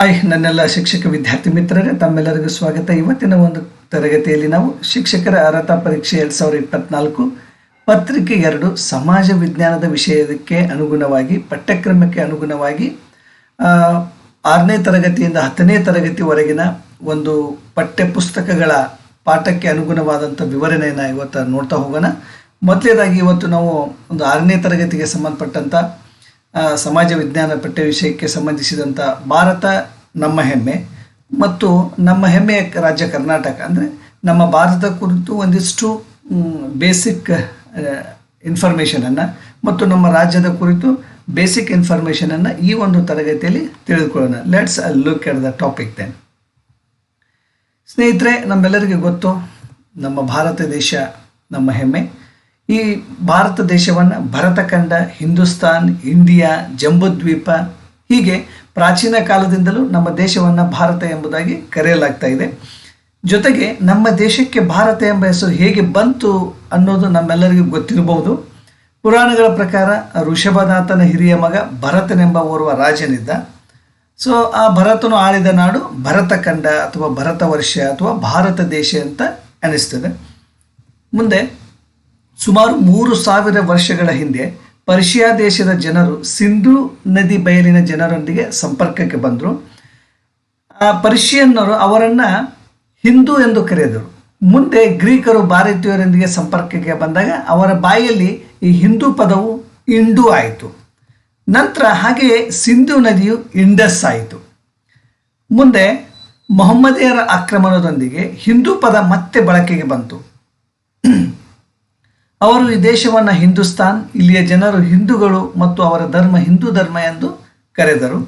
Hi ನನ್ನೆಲ್ಲ ಶಿಕ್ಷಕ ವಿದ್ಯಾರ್ಥಿ ಮಿತ್ರರೇ, ತಮ್ಮೆಲ್ಲರಿಗೂ ಸ್ವಾಗತ. ಇವತ್ತಿನ ಒಂದು ತರಗತಿಯಲ್ಲಿ ನಾವು ಶಿಕ್ಷಕರ ಅರ್ಹತಾ ಪರೀಕ್ಷೆ ಎರಡು ಸಾವಿರದ ಇಪ್ಪತ್ನಾಲ್ಕು, ಪತ್ರಿಕೆ ಎರಡು, ಸಮಾಜ ವಿಜ್ಞಾನದ ವಿಷಯಕ್ಕೆ ಅನುಗುಣವಾಗಿ, ಪಠ್ಯಕ್ರಮಕ್ಕೆ ಅನುಗುಣವಾಗಿ ಆರನೇ ತರಗತಿಯಿಂದ ಹತ್ತನೇ ತರಗತಿವರೆಗಿನ ಒಂದು ಪಠ್ಯ ಪುಸ್ತಕಗಳ ಪಾಠಕ್ಕೆ ಅನುಗುಣವಾದಂಥ ವಿವರಣೆಯನ್ನು ಇವತ್ತು ನೋಡ್ತಾ ಹೋಗೋಣ. ಮೊದಲನೇದಾಗಿ ಇವತ್ತು ನಾವು ಒಂದು ಆರನೇ ತರಗತಿಗೆ ಸಂಬಂಧಪಟ್ಟಂಥ ಸಮಾಜ ವಿಜ್ಞಾನ ಪಠ್ಯ ವಿಷಯಕ್ಕೆ ಸಂಬಂಧಿಸಿದಂಥ ಭಾರತ ನಮ್ಮ ಹೆಮ್ಮೆ ಮತ್ತು ನಮ್ಮ ಹೆಮ್ಮೆಯ ರಾಜ್ಯ ಕರ್ನಾಟಕ. ಅಂದರೆ ನಮ್ಮ ಭಾರತದ ಕುರಿತು ಒಂದಿಷ್ಟು ಬೇಸಿಕ್ ಇನ್ಫಾರ್ಮೇಷನನ್ನು ಮತ್ತು ನಮ್ಮ ರಾಜ್ಯದ ಕುರಿತು ಬೇಸಿಕ್ ಇನ್ಫಾರ್ಮೇಷನನ್ನು ಈ ಒಂದು ತರಗತಿಯಲ್ಲಿ ತಿಳಿದುಕೊಳ್ಳೋಣ. Let's a look at the topic then ಸ್ನೇಹಿತರೆ, ನಮ್ಮೆಲ್ಲರಿಗೆ ಗೊತ್ತು, ನಮ್ಮ ಭಾರತ ದೇಶ ನಮ್ಮ ಹೆಮ್ಮೆ. ಈ ಭಾರತ ದೇಶವನ್ನು ಭರತಖಂಡ, ಹಿಂದೂಸ್ತಾನ್, ಇಂಡಿಯಾ, ಜಂಬುದ್ವೀಪ ಹೀಗೆ ಪ್ರಾಚೀನ ಕಾಲದಿಂದಲೂ ನಮ್ಮ ದೇಶವನ್ನು ಭಾರತ ಎಂಬುದಾಗಿ ಕರೆಯಲಾಗ್ತಾ ಇದೆ. ಜೊತೆಗೆ ನಮ್ಮ ದೇಶಕ್ಕೆ ಭಾರತ ಎಂಬ ಹೆಸರು ಹೇಗೆ ಬಂತು ಅನ್ನೋದು ನಮ್ಮೆಲ್ಲರಿಗೂ ಗೊತ್ತಿರಬಹುದು. ಪುರಾಣಗಳ ಪ್ರಕಾರ ಋಷಭನಾಥನ ಹಿರಿಯ ಮಗ ಭರತನೆಂಬ ಓರ್ವ ರಾಜನಿದ್ದ. ಸೊ, ಆ ಭರತನು ಆಳಿದ ನಾಡು ಭರತಖಂಡ ಅಥವಾ ಭರತ ವರ್ಷ ಅಥವಾ ಭಾರತ ದೇಶ ಅಂತ ಅನಿಸ್ತದೆ. ಮುಂದೆ ಸುಮಾರು ಮೂರು ಸಾವಿರ ವರ್ಷಗಳ ಹಿಂದೆ ಪರ್ಷಿಯಾ ದೇಶದ ಜನರು ಸಿಂಧು ನದಿ ಬಯಲಿನ ಜನರೊಂದಿಗೆ ಸಂಪರ್ಕಕ್ಕೆ ಬಂದರು. ಆ ಪರ್ಷಿಯನ್ನರು ಅವರನ್ನು ಹಿಂದೂ ಎಂದು ಕರೆದರು. ಮುಂದೆ ಗ್ರೀಕರು ಭಾರತೀಯರೊಂದಿಗೆ ಸಂಪರ್ಕಕ್ಕೆ ಬಂದಾಗ ಅವರ ಬಾಯಲ್ಲಿ ಈ ಹಿಂದೂ ಪದವು ಇಂಡು ಆಯಿತು. ನಂತರ ಹಾಗೆಯೇ ಸಿಂಧು ನದಿಯು ಇಂಡಸ್ ಆಯಿತು. ಮುಂದೆ ಮೊಹಮ್ಮದಿಯರ ಆಕ್ರಮಣದೊಂದಿಗೆ ಹಿಂದೂ ಪದ ಮತ್ತೆ ಬಳಕೆಗೆ ಬಂತು. ಅವರು ಈ ದೇಶವನ್ನು ಹಿಂದೂಸ್ತಾನ್, ಇಲ್ಲಿಯ ಜನರು ಹಿಂದೂಗಳು ಮತ್ತು ಅವರ ಧರ್ಮ ಹಿಂದೂ ಧರ್ಮ ಎಂದು ಕರೆದರು.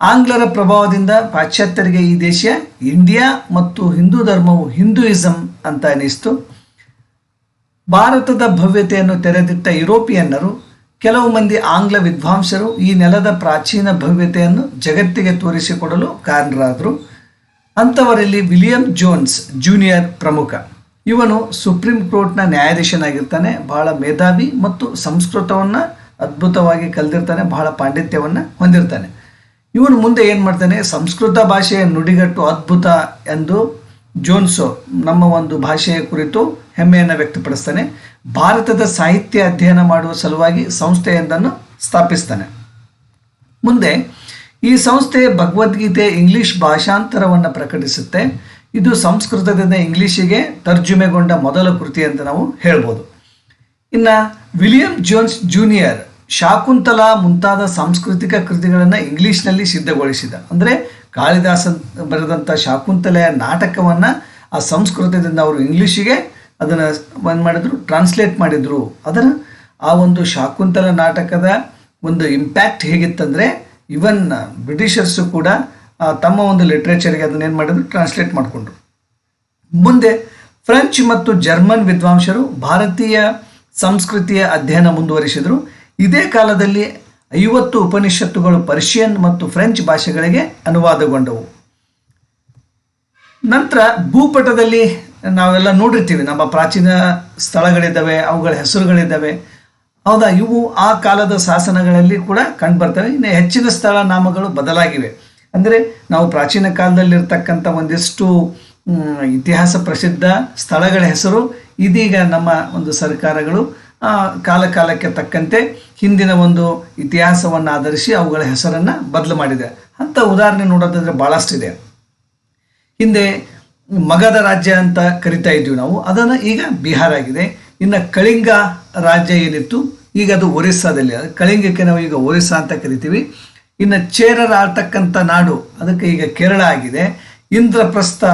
ಆಂಗ್ಲರ ಪ್ರಭಾವದಿಂದ ಪಾಶ್ಚಾತ್ಯರಿಗೆ ಈ ದೇಶ ಇಂಡಿಯಾ ಮತ್ತು ಹಿಂದೂ ಧರ್ಮವು ಹಿಂದೂಯಿಸಂ ಅಂತ ಅನಿಸ್ತು. ಭಾರತದ ಭವ್ಯತೆಯನ್ನು ತೆರೆದಿಟ್ಟ ಯುರೋಪಿಯನ್ನರು ಕೆಲವು ಮಂದಿ ಆಂಗ್ಲ ವಿದ್ವಾಂಸರು ಈ ನೆಲದ ಪ್ರಾಚೀನ ಭವ್ಯತೆಯನ್ನು ಜಗತ್ತಿಗೆ ತೋರಿಸಿಕೊಡಲು ಕಾರಣರಾದರು. ಅಂಥವರಲ್ಲಿ ವಿಲಿಯಂ ಜೋನ್ಸ್ ಜೂನಿಯರ್ ಪ್ರಮುಖ. ಇವನು ಸುಪ್ರೀಂ ಕೋರ್ಟ್ನ ನ್ಯಾಯಾಧೀಶನಾಗಿರ್ತಾನೆ, ಬಹಳ ಮೇಧಾವಿ ಮತ್ತು ಸಂಸ್ಕೃತವನ್ನು ಅದ್ಭುತವಾಗಿ ಕಲ್ತಿರ್ತಾನೆ ಬಹಳ ಪಾಂಡಿತ್ಯವನ್ನು ಹೊಂದಿರ್ತಾನೆ. ಇವನು ಮುಂದೆ ಏನು ಮಾಡ್ತಾನೆ, ಸಂಸ್ಕೃತ ಭಾಷೆಯ ನುಡಿಗಟ್ಟು ಅದ್ಭುತ ಎಂದು ಜೋನ್ಸೋ ನಮ್ಮ ಒಂದು ಭಾಷೆಯ ಕುರಿತು ಹೆಮ್ಮೆಯನ್ನು ವ್ಯಕ್ತಪಡಿಸ್ತಾನೆ. ಭಾರತದ ಸಾಹಿತ್ಯ ಅಧ್ಯಯನ ಮಾಡುವ ಸಲುವಾಗಿ ಸಂಸ್ಥೆಯೊಂದನ್ನು ಸ್ಥಾಪಿಸ್ತಾನೆ. ಮುಂದೆ ಈ ಸಂಸ್ಥೆ ಭಗವದ್ಗೀತೆ ಇಂಗ್ಲಿಷ್ ಭಾಷಾಂತರವನ್ನು ಪ್ರಕಟಿಸುತ್ತೆ. ಇದು ಸಂಸ್ಕೃತದಿಂದ ಇಂಗ್ಲಿಷಿಗೆ ತರ್ಜುಮೆಗೊಂಡ ಮೊದಲ ಕೃತಿ ಅಂತ ನಾವು ಹೇಳ್ಬೋದು. ಇನ್ನು ವಿಲಿಯಂ ಜೋನ್ಸ್ ಜೂನಿಯರ್ ಶಾಕುಂತಲ ಮುಂತಾದ ಸಾಂಸ್ಕೃತಿಕ ಕೃತಿಗಳನ್ನು ಇಂಗ್ಲೀಷ್ನಲ್ಲಿ ಸಿದ್ಧಗೊಳಿಸಿದ. ಅಂದರೆ ಕಾಳಿದಾಸ ಬರೆದಂಥ ಶಾಕುಂತಲೆಯ ನಾಟಕವನ್ನು ಆ ಸಂಸ್ಕೃತದಿಂದ ಅವರು ಇಂಗ್ಲೀಷಿಗೆ ಅದನ್ನು ಏನು ಮಾಡಿದ್ರು? ಟ್ರಾನ್ಸ್ಲೇಟ್ ಮಾಡಿದರು. ಅದರ ಆ ಒಂದು ಶಾಕುಂತಲ ನಾಟಕದ ಒಂದು ಇಂಪ್ಯಾಕ್ಟ್ ಹೇಗಿತ್ತಂದರೆ ಇವನ್ ಬ್ರಿಟಿಷರ್ಸು ಕೂಡ ತಮ್ಮ ಒಂದು ಲಿಟ್ರೇಚರ್ಗೆ ಅದನ್ನ ಏನು ಮಾಡಿದ್ರು? ಟ್ರಾನ್ಸ್ಲೇಟ್ ಮಾಡಿಕೊಂಡ್ರು. ಮುಂದೆ ಫ್ರೆಂಚ್ ಮತ್ತು ಜರ್ಮನ್ ವಿದ್ವಾಂಸರು ಭಾರತೀಯ ಸಂಸ್ಕೃತಿಯ ಅಧ್ಯಯನ ಮುಂದುವರಿಸಿದರು. ಇದೇ ಕಾಲದಲ್ಲಿ ಐವತ್ತು ಉಪನಿಷತ್ತುಗಳು ಪರ್ಷಿಯನ್ ಮತ್ತು ಫ್ರೆಂಚ್ ಭಾಷೆಗಳಿಗೆ ಅನುವಾದಗೊಂಡವು. ನಂತರ ಭೂಪಟದಲ್ಲಿ ನಾವೆಲ್ಲ ನೋಡಿರ್ತೀವಿ, ನಮ್ಮ ಪ್ರಾಚೀನ ಸ್ಥಳಗಳಿದ್ದಾವೆ, ಅವುಗಳ ಹೆಸರುಗಳಿದ್ದಾವೆ. ಹೌದಾ? ಇವು ಆ ಕಾಲದ ಶಾಸನಗಳಲ್ಲಿ ಕೂಡ ಕಂಡುಬರ್ತವೆ ಇನ್ನು ಹೆಚ್ಚಿನ ಸ್ಥಳ ನಾಮಗಳು ಬದಲಾಗಿವೆ. ಅಂದರೆ ನಾವು ಪ್ರಾಚೀನ ಕಾಲದಲ್ಲಿರ್ತಕ್ಕಂಥ ಒಂದಿಷ್ಟು ಇತಿಹಾಸ ಪ್ರಸಿದ್ಧ ಸ್ಥಳಗಳ ಹೆಸರು ಇದೀಗ ನಮ್ಮ ಒಂದು ಸರ್ಕಾರಗಳು ಕಾಲಕಾಲಕ್ಕೆ ಕಾಲ ಕಾಲಕ್ಕೆ ತಕ್ಕಂತೆ ಹಿಂದಿನ ಒಂದು ಇತಿಹಾಸವನ್ನು ಆಧರಿಸಿ ಅವುಗಳ ಹೆಸರನ್ನು ಬದಲು ಮಾಡಿದೆ. ಅಂಥ ಉದಾಹರಣೆ ನೋಡೋದಾದರೆ ಭಾಳಷ್ಟಿದೆ ಹಿಂದೆ ಮಗಧ ರಾಜ್ಯ ಅಂತ ಕರಿತಾ ಇದ್ವಿ ನಾವು. ಅದನ್ನು ಈಗ ಬಿಹಾರ ಆಗಿದೆ. ಇನ್ನು ಕಳಿಂಗ ರಾಜ್ಯ ಏನಿತ್ತು, ಈಗ ಅದು ಒರಿಸ್ಸಾದಲ್ಲಿ. ಕಳಿಂಗಕ್ಕೆ ನಾವು ಈಗ ಒರಿಸ್ಸಾ ಅಂತ ಕರಿತೀವಿ. ಇನ್ನು ಚೇರರ ಆಳ್ತಕ್ಕಂಥ ನಾಡು, ಅದಕ್ಕೆ ಈಗ ಕೇರಳ ಆಗಿದೆ. ಇಂದ್ರಪ್ರಸ್ಥ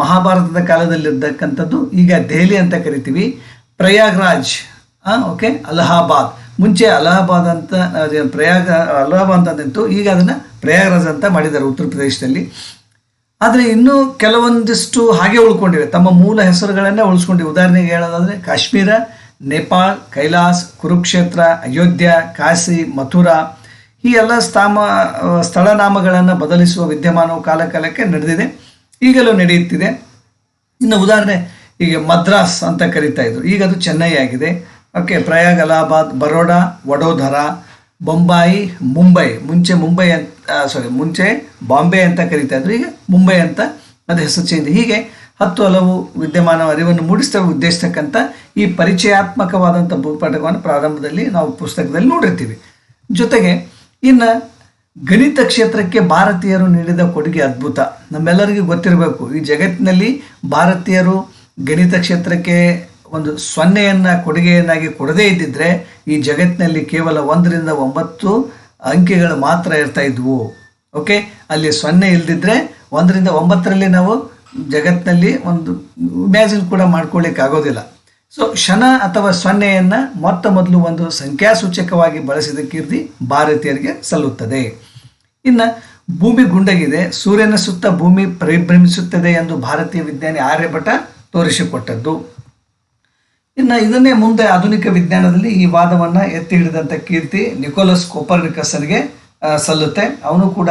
ಮಹಾಭಾರತದ ಕಾಲದಲ್ಲಿರ್ತಕ್ಕಂಥದ್ದು ಈಗ ದೆಹಲಿ ಅಂತ ಕರಿತೀವಿ. ಪ್ರಯಾಗ್ರಾಜ್ ಓಕೆ, ಅಲಹಾಬಾದ್. ಮುಂಚೆ ಅಲಹಾಬಾದ್ ಅಂತ ಪ್ರಯಾಗ, ಅಲಹಾಬಾದ್ ಅಂತ ಇತ್ತು ಈಗ ಅದನ್ನು ಪ್ರಯಾಗ್ರಾಜ್ ಅಂತ ಮಾಡಿದ್ದಾರೆ ಉತ್ತರ ಪ್ರದೇಶದಲ್ಲಿ. ಆದರೆ ಇನ್ನೂ ಕೆಲವೊಂದಿಷ್ಟು ಹಾಗೆ ಉಳ್ಕೊಂಡಿವೆ. ತಮ್ಮ ಮೂಲ ಹೆಸರುಗಳನ್ನೇ ಉಳಿಸ್ಕೊಂಡಿವೆ. ಉದಾಹರಣೆಗೆ ಹೇಳೋದಾದರೆ ಕಾಶ್ಮೀರ, ನೇಪಾಳ್, ಕೈಲಾಸ್, ಕುರುಕ್ಷೇತ್ರ, ಅಯೋಧ್ಯ, ಕಾಶಿ, ಮಥುರಾ ಈ ಎಲ್ಲ ಸ್ಥಾಮ ಸ್ಥಳನಾಮಗಳನ್ನು ಬದಲಿಸುವ ವಿದ್ಯಮಾನವು ಕಾಲಕಾಲಕ್ಕೆ ನಡೆದಿದೆ. ಈಗಲೂ ನಡೆಯುತ್ತಿದೆ. ಇನ್ನು ಉದಾಹರಣೆ ಈಗ ಮದ್ರಾಸ್ ಅಂತ ಕರಿತಾ ಇದ್ರು. ಈಗ ಅದು ಚೆನ್ನೈ ಆಗಿದೆ. ಓಕೆ ಪ್ರಯಾಗ್ ಅಲಹಾಬಾದ್ ಬರೋಡಾ, ವಡೋದರ, ಬೊಂಬಾಯಿ, ಮುಂಬೈ. ಮುಂಚೆ ಮುಂಬೈ ಅಂತ ಸಾರಿ ಮುಂಚೆ ಬಾಂಬೆ ಅಂತ ಕರೀತಾ ಇದ್ರು. ಈಗ ಮುಂಬೈ ಅಂತ ಅದು ಹೆಸರು ಚೇಂಜ್ ಹೀಗೆ ಹತ್ತು ಹಲವು ವಿದ್ಯಮಾನ ಅರಿವನ್ನು ಮೂಡಿಸ್ತವೆ ಉದ್ದೇಶಿಸ್ತಕ್ಕಂಥ ಈ ಪರಿಚಯಾತ್ಮಕವಾದಂಥ ಭೂಪಾಠವನ್ನು ಪ್ರಾರಂಭದಲ್ಲಿ ನಾವು ಪುಸ್ತಕದಲ್ಲಿ ನೋಡಿರ್ತೀವಿ. ಜೊತೆಗೆ ಇನ್ನು ಗಣಿತ ಕ್ಷೇತ್ರಕ್ಕೆ ಭಾರತೀಯರು ನೀಡಿದ ಕೊಡುಗೆ ಅದ್ಭುತ. ನಮ್ಮೆಲ್ಲರಿಗೂ ಗೊತ್ತಿರಬೇಕು, ಈ ಜಗತ್ತಿನಲ್ಲಿ ಭಾರತೀಯರು ಗಣಿತ ಕ್ಷೇತ್ರಕ್ಕೆ ಒಂದು ಸೊನ್ನೆಯನ್ನು, ಕೊಡುಗೆಯನ್ನಾಗಿ ಕೊಡದೇ ಇದ್ದಿದ್ದರೆ ಈ ಜಗತ್ತಿನಲ್ಲಿ ಕೇವಲ ಒಂದರಿಂದ ಒಂಬತ್ತು ಅಂಕೆಗಳು ಮಾತ್ರ ಇರ್ತಾ ಇದ್ವು. ಓಕೆ ಅಲ್ಲಿ ಸೊನ್ನೆ ಇಲ್ದಿದ್ರೆ ಒಂದರಿಂದ ಒಂಬತ್ತರಲ್ಲಿ ನಾವು ಜಗತ್ತಿನಲ್ಲಿ ಒಂದು ಇಮ್ಯಾಜಿನ್ ಕೂಡ ಮಾಡ್ಕೊಳ್ಳಿಕ್ಕೆ ಆಗೋದಿಲ್ಲ ಸೊ ಶನ ಅಥವಾ ಸೊನ್ನೆಯನ್ನ ಮೊತ್ತ ಮೊದಲು ಒಂದು ಸಂಖ್ಯಾಸೂಚಕವಾಗಿ ಬಳಸಿದ ಕೀರ್ತಿ ಭಾರತೀಯರಿಗೆ ಸಲ್ಲುತ್ತದೆ. ಇನ್ನು ಭೂಮಿ ಗುಂಡಗಿದೆ, ಸೂರ್ಯನ ಸುತ್ತ ಭೂಮಿ ಪರಿಭ್ರಮಿಸುತ್ತದೆ ಎಂದು ಭಾರತೀಯ ವಿಜ್ಞಾನಿ ಆರ್ಯಭಟ ತೋರಿಸಿಕೊಟ್ಟದ್ದು. ಇನ್ನು ಇದನ್ನೇ ಮುಂದೆ ಆಧುನಿಕ ವಿಜ್ಞಾನದಲ್ಲಿ ಈ ವಾದವನ್ನ ಎತ್ತಿ ಹಿಡಿದಂಥ ಕೀರ್ತಿ ನಿಕೋಲಸ್ ಕೋಪರ್ನಿಕಸ್ನಿಗೆ ಸಲ್ಲುತ್ತೆ. ಅವನು ಕೂಡ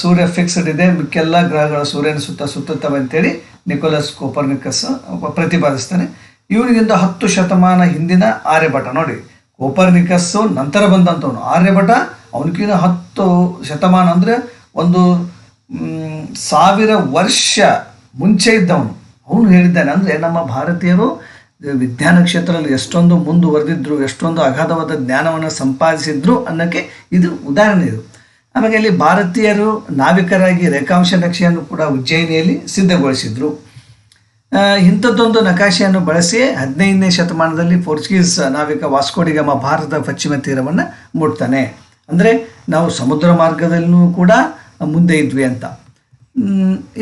ಸೂರ್ಯ ಫಿಕ್ಸ್ಡ್ ಇದೆ, ಮಿಕ್ಕೆಲ್ಲ ಗ್ರಹಗಳು ಸೂರ್ಯನ ಸುತ್ತ ಸುತ್ತುತ್ತವೆ ಅಂತೇಳಿ ನಿಕೋಲಸ್ ಕೋಪರ್ನಿಕಸ್ ಪ್ರತಿಪಾದಿಸ್ತಾನೆ. ಇವನಿಗಿಂತ ಹತ್ತು ಶತಮಾನ ಹಿಂದಿನ ಆರ್ಯಭಟ. ನೋಡಿ ಕೋಪರ್ನಿಕಸ್ ನಂತರ ಬಂದಂಥವನು. ಆರ್ಯಭಟ, ಅವನಿಗಿಂತ ಹತ್ತು ಶತಮಾನ ಅಂದರೆ ಒಂದು ಸಾವಿರ ವರ್ಷ ಮುಂಚೆ ಇದ್ದವನು. ಅವನು ಹೇಳಿದ್ದಾನೆ ಅಂದರೆ, ನಮ್ಮ ಭಾರತೀಯರು ವಿಜ್ಞಾನ ಕ್ಷೇತ್ರದಲ್ಲಿ ಎಷ್ಟೊಂದು ಮುಂದುವರೆದಿದ್ರು, ಎಷ್ಟೊಂದು ಅಗಾಧವಾದ ಜ್ಞಾನವನ್ನು ಸಂಪಾದಿಸಿದ್ರು ಅನ್ನೋಕ್ಕೆ ಇದು ಉದಾಹರಣೆ ಇದು. ಆಮೇಲೆ ಇಲ್ಲಿ ಭಾರತೀಯರು ನಾವಿಕರಾಗಿ ರೇಖಾಂಶ ನಕ್ಷೆಯನ್ನು ಕೂಡ ಉಜ್ಜಯಿನಿಯಲ್ಲಿ ಸಿದ್ಧಗೊಳಿಸಿದ್ರು. ಇಂಥದ್ದೊಂದು ನಕಾಶೆಯನ್ನು ಬಳಸಿ ಹದಿನೈದನೇ ಶತಮಾನದಲ್ಲಿ ಪೋರ್ಚುಗೀಸ್ ನಾವಿಕ ವಾಸ್ಕೋಡಿಗಮ ಭಾರತದ ಪಶ್ಚಿಮ ತೀರವನ್ನು ಮುಟ್ತಾನೆ. ಅಂದರೆ ನಾವು ಸಮುದ್ರ ಮಾರ್ಗದಲ್ಲೂ ಕೂಡ ಮುಂದೆ ಇದ್ವಿ ಅಂತ.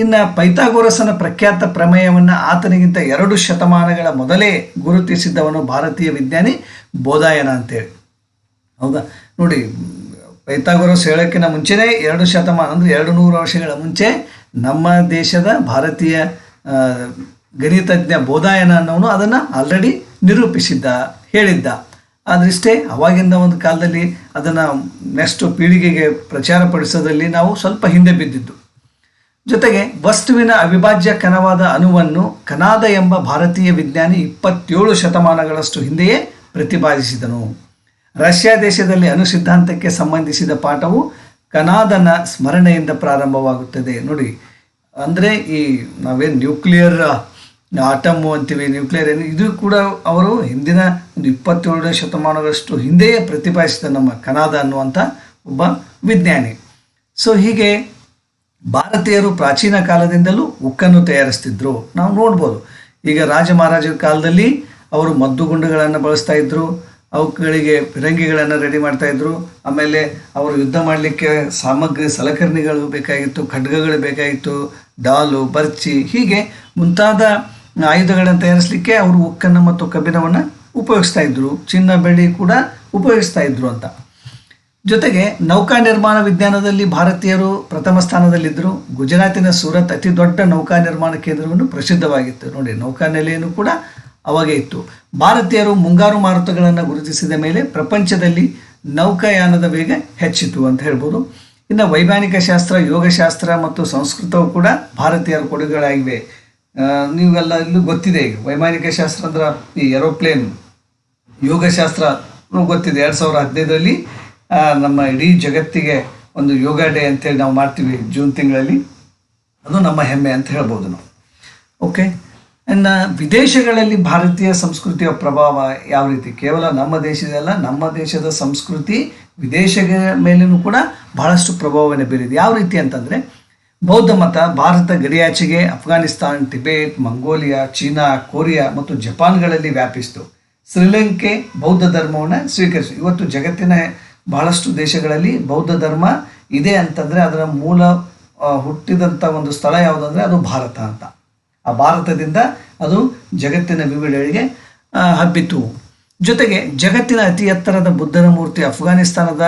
ಇನ್ನು ಪೈತಾಗೋರಸನ ಪ್ರಖ್ಯಾತ ಪ್ರಮೇಯವನ್ನು ಆತನಿಗಿಂತ ಎರಡು ಶತಮಾನಗಳ ಮೊದಲೇ ಗುರುತಿಸಿದ್ದವನು ಭಾರತೀಯ ವಿಜ್ಞಾನಿ ಬೋಧಾಯನ ಅಂತೇಳಿ. ಹೌದಾ? ನೋಡಿ, ಪೈಥಾಗೋರಸ್ ಹೇಳೋಕ್ಕಿಂತ ಮುಂಚೆನೇ ಎರಡು ಶತಮಾನ, ಅಂದರೆ ಎರಡು ನೂರು ವರ್ಷಗಳ ಮುಂಚೆ ನಮ್ಮ ದೇಶದ ಭಾರತೀಯ ಗಣಿತಜ್ಞ ಬೋಧಾಯನ ಅನ್ನೋನು ಅದನ್ನು ಆಲ್ರೆಡಿ ನಿರೂಪಿಸಿದ್ದ, ಹೇಳಿದ್ದ. ಆದ್ರಿಷ್ಟೇ, ಅವಾಗಿಂದ ಒಂದು ಕಾಲದಲ್ಲಿ ಅದನ್ನು ನೆಕ್ಸ್ಟ್ ಪೀಳಿಗೆಗೆ ಪ್ರಚಾರ ಪಡಿಸೋದ್ರಲ್ಲಿ ನಾವು ಸ್ವಲ್ಪ ಹಿಂದೆ ಬಿದ್ದಿದ್ದು. ಜೊತೆಗೆ ವಸ್ತುವಿನ ಅವಿಭಾಜ್ಯ ಕಣವಾದ ಅನುವನ್ನು ಕನಾದ ಎಂಬ ಭಾರತೀಯ ವಿಜ್ಞಾನಿ ಇಪ್ಪತ್ತೇಳು ಶತಮಾನಗಳಷ್ಟು ಹಿಂದೆಯೇ ಪ್ರತಿಪಾದಿಸಿದನು. ರಷ್ಯಾ ದೇಶದಲ್ಲಿ ಅಣು ಸಿದ್ಧಾಂತಕ್ಕೆ ಸಂಬಂಧಿಸಿದ ಪಾಠವು ಕನಾದನ ಸ್ಮರಣೆಯಿಂದ ಪ್ರಾರಂಭವಾಗುತ್ತದೆ. ನೋಡಿ, ಅಂದರೆ ಈ ನಾವೇನು ನ್ಯೂಕ್ಲಿಯರ್ ಆಟಮು ಅಂತೀವಿ ನ್ಯೂಕ್ಲಿಯರ್ ಏನು ಇದು ಕೂಡ ಅವರು ಹಿಂದಿನ ಒಂದು ಇಪ್ಪತ್ತೇಳನೇ ಶತಮಾನದಷ್ಟು ಹಿಂದೆಯೇ ಪ್ರತಿಪಾದಿಸಿದ ನಮ್ಮ ಕನಾದ ಅನ್ನುವಂಥ ಒಬ್ಬ ವಿಜ್ಞಾನಿ. ಸೊ ಹೀಗೆ ಭಾರತೀಯರು ಪ್ರಾಚೀನ ಕಾಲದಿಂದಲೂ ಉಕ್ಕನ್ನು ತಯಾರಿಸ್ತಿದ್ರು. ನಾವು ನೋಡ್ಬೋದು. ಈಗ ರಾಜ ಮಹಾರಾಜರ ಕಾಲದಲ್ಲಿ ಅವರು ಮದ್ದುಗುಂಡುಗಳನ್ನು ಬಳಸ್ತಾ ಇದ್ರು, ಅವುಗಳಿಗೆ ಫಿರಂಗಿಗಳನ್ನು ರೆಡಿ ಮಾಡ್ತಾ ಇದ್ರು, ಆಮೇಲೆ ಅವರು ಯುದ್ಧ ಮಾಡಲಿಕ್ಕೆ ಸಾಮಗ್ರಿ, ಸಲಕರಣೆಗಳು ಬೇಕಾಗಿತ್ತು, ಖಡ್ಗಗಳು ಬೇಕಾಗಿತ್ತು ಡಾಲು ಬರ್ಚಿ, ಹೀಗೆ ಮುಂತಾದ ಆಯುಧಗಳನ್ನು ತಯಾರಿಸಲಿಕ್ಕೆ ಅವರು ಉಕ್ಕನ್ನು ಮತ್ತು ಕಬ್ಬಿಣವನ್ನು ಉಪಯೋಗಿಸ್ತಾ ಇದ್ದರು ಚಿನ್ನ, ಬೆಳ್ಳಿ ಕೂಡ ಉಪಯೋಗಿಸ್ತಾ ಇದ್ದರು ಅಂತ. ಜೊತೆಗೆ ನೌಕಾ ನಿರ್ಮಾಣ ವಿಜ್ಞಾನದಲ್ಲಿ ಭಾರತೀಯರು ಪ್ರಥಮ ಸ್ಥಾನದಲ್ಲಿದ್ದರು ಗುಜರಾತಿನ ಸೂರತ್ ಅತಿ ದೊಡ್ಡ ನೌಕಾ ನಿರ್ಮಾಣ ಕೇಂದ್ರವನ್ನು ಪ್ರಸಿದ್ಧವಾಗಿತ್ತು. ನೋಡಿ, ನೌಕಾ ನೆಲೆಯನ್ನು ಕೂಡ ಅವಾಗೇ ಇತ್ತು. ಭಾರತೀಯರು ಮುಂಗಾರು ಮಾರುತಗಳನ್ನು ಗುರುತಿಸಿದ ಮೇಲೆ ಪ್ರಪಂಚದಲ್ಲಿ ನೌಕಾಯಾನದ ವೇಗ ಹೆಚ್ಚಿತು ಅಂತ ಹೇಳ್ಬೋದು. ಇನ್ನು ವೈಮಾನಿಕ ಶಾಸ್ತ್ರ, ಯೋಗಶಾಸ್ತ್ರ ಮತ್ತು ಸಂಸ್ಕೃತವು ಕೂಡ ಭಾರತೀಯರ ಕೊಡುಗೆಗಳಾಗಿವೆ. ನೀವೆಲ್ಲ ಇಲ್ಲೂ ಗೊತ್ತಿದೆ ಈಗ. ವೈಮಾನಿಕ ಶಾಸ್ತ್ರ ಅಂದ್ರೆ ಈ ಏರೋಪ್ಲೇನ್ ಯೋಗಶಾಸ್ತ್ರ ಗೊತ್ತಿದೆ. ಎರಡು ಸಾವಿರದ ಹದಿನೈದರಲ್ಲಿ ನಮ್ಮ ಇಡೀ ಜಗತ್ತಿಗೆ ಒಂದು ಯೋಗ ಡೇ ಅಂತೇಳಿ ನಾವು ಮಾಡ್ತೀವಿ ಜೂನ್ ತಿಂಗಳಲ್ಲಿ. ಅದು ನಮ್ಮ ಹೆಮ್ಮೆ ಅಂತ ಹೇಳ್ಬೋದು ನಾವು. ಓಕೆ ಇನ್ನು ವಿದೇಶಗಳಲ್ಲಿ ಭಾರತೀಯ ಸಂಸ್ಕೃತಿಯ ಪ್ರಭಾವ ಯಾವ ರೀತಿ? ಕೇವಲ ನಮ್ಮ ದೇಶದಲ್ಲ ನಮ್ಮ ದೇಶದ ಸಂಸ್ಕೃತಿ ವಿದೇಶಗಳ ಮೇಲೂ ಕೂಡ ಬಹಳಷ್ಟು ಪ್ರಭಾವವನ್ನು ಬೀರಿದೆ. ಯಾವ ರೀತಿ ಅಂತಂದರೆ ಬೌದ್ಧ ಮತ Bharat ಗಡಿಯಾಚೆಗೆ Afghanistan, Tibet, Mongolia, China, Korea ಮತ್ತು ಜಪಾನ್ಗಳಲ್ಲಿ ವ್ಯಾಪಿಸಿತು. ಶ್ರೀಲಂಕೆ ಬೌದ್ಧ ಧರ್ಮವನ್ನು ಸ್ವೀಕರಿಸಿತು. ಇವತ್ತು ಜಗತ್ತಿನ ಬಹಳಷ್ಟು ದೇಶಗಳಲ್ಲಿ ಬೌದ್ಧ ಧರ್ಮ ಇದೆ ಅಂತಂದರೆ ಅದರ ಮೂಲ ಹುಟ್ಟಿದಂಥ ಒಂದು ಸ್ಥಳ ಯಾವುದಂದರೆ ಅದು ಭಾರತ ಅಂತ. ಆ ಭಾರತದಿಂದ ಅದು ಜಗತ್ತಿನ ವಿವಿಧೆಡೆಗೆ ಹಬ್ಬಿತು. ಜೊತೆಗೆ ಜಗತ್ತಿನ ಅತಿ ಎತ್ತರದ ಬುದ್ಧನ ಮೂರ್ತಿ ಅಫ್ಘಾನಿಸ್ತಾನದ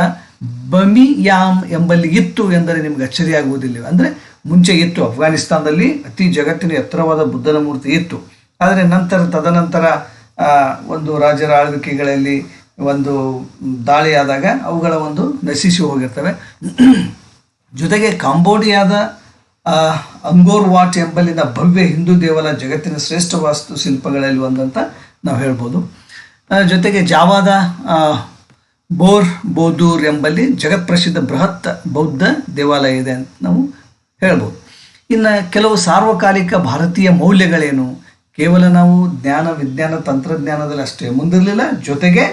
ಬಮಿಯಾಮ್ ಎಂಬಲ್ಲಿ ಇತ್ತು ಎಂದರೆ ನಿಮ್ಗೆ ಅಚ್ಚರಿಯಾಗುವುದಿಲ್ಲ. ಅಂದರೆ ಮುಂಚೆ ಇತ್ತು ಅಫ್ಘಾನಿಸ್ತಾನದಲ್ಲಿ ಅತಿ ಜಗತ್ತಿನ ಎತ್ತರವಾದ ಬುದ್ಧನ ಮೂರ್ತಿ ಇತ್ತು. ಆದರೆ ನಂತರ ತದನಂತರ ಒಂದು ರಾಜರ ಆಳ್ವಿಕೆಗಳಲ್ಲಿ ಒಂದು ದಾಳಿಯಾದಾಗ ಅವುಗಳ ಒಂದು ನಶಿಸಿ ಹೋಗಿರ್ತವೆ. ಜೊತೆಗೆ ಕಾಂಬೋಡಿಯಾದ ಅಂಗೋರ್ ವಾಟ್ ಎಂಬಲ್ಲಿನ ಭವ್ಯ ಹಿಂದೂ ದೇವಾಲಯ ಜಗತ್ತಿನ ಶ್ರೇಷ್ಠ ವಾಸ್ತು ಶಿಲ್ಪಗಳಲ್ಲಿ ಒಂದಂತ ನಾವು ಹೇಳ್ಬೋದು. ಜೊತೆಗೆ ಜಾವಾದ ಬೋರ್ ಬೋದೂರ್ ಎಂಬಲ್ಲಿ ಜಗತ್ಪ್ರಸಿದ್ಧ ಬೃಹತ್ ಬೌದ್ಧ ದೇವಾಲಯ ಇದೆ ಅಂತ ನಾವು ಹೇಳ್ಬೋದು. ಇನ್ನು ಕೆಲವು ಸಾರ್ವಕಾಲಿಕ ಭಾರತೀಯ ಮೌಲ್ಯಗಳೇನು? ಕೇವಲ ನಾವು ಜ್ಞಾನ, ವಿಜ್ಞಾನ, ತಂತ್ರಜ್ಞಾನದಲ್ಲಿ ಅಷ್ಟೇ ಮುಂದಿರಲಿಲ್ಲ. ಜೊತೆಗೆ